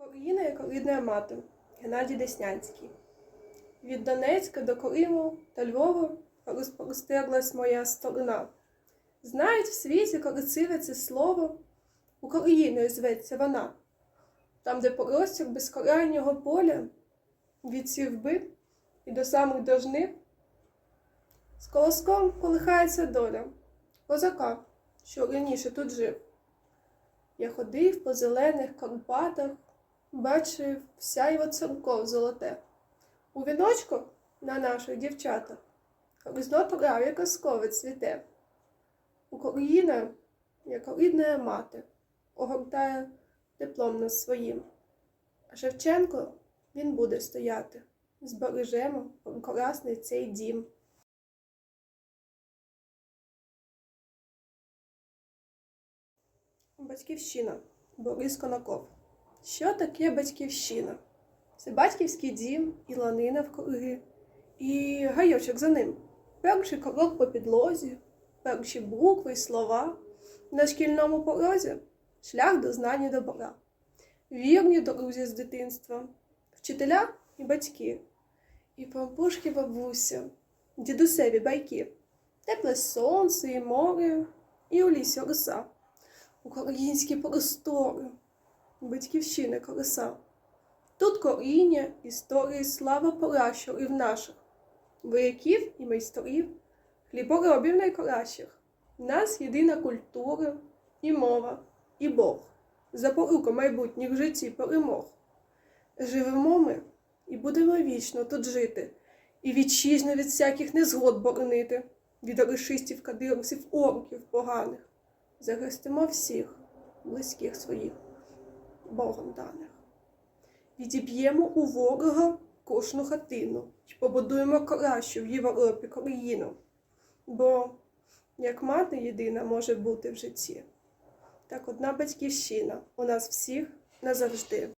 Україна як рідна мати Геннадій Деснянський. Від Донецька до Криму та Львова розпростерлась моя сторона. Знають в світі красиве це слово, Україною зветься вона, там, де простір безкрайнього поля, від сівби і до самих дожнив, з колоском колихається доля, козака, що раніше тут жив. Я ходив по зелених Карпатах, бачив сяйво церков золоте. У віночку на наших дівчатах різно трав'я казкове цвіте. Україна, як рідна мати, огортає теплом нас своїм. А Шевченко він буде стояти. Збережемо прекрасний цей дім. Батьківщина. Борис Конаков. Що таке батьківщина? Це батьківський дім і ланина в круги, і гайочок за ним. Перший крок по підлозі, перші букви й слова. На шкільному порозі шлях до знання добра. Вірні друзі з дитинства, вчителя і батьки, і пампушки бабуся, дідусеві байки, тепле сонце і море, і у лісі роса українські простори, батьківщини колеса. Тут коріння, історії, слава пращурів наших, вояків і майстрів, хліборобів найкращих. В нас єдина культура і мова, і Бог, запорука майбутніх житті перемог. Живемо ми і будемо вічно тут жити, і вітчизну від всяких незгод боронити, від рашистів, кадировців, орків поганих захистимо всіх близьких своїх Богом даних. Відіб'ємо у ворога кожну хатину і побудуємо кращу в Європі країну. Бо як мати єдина може бути в житті, так одна батьківщина у нас всіх назавжди.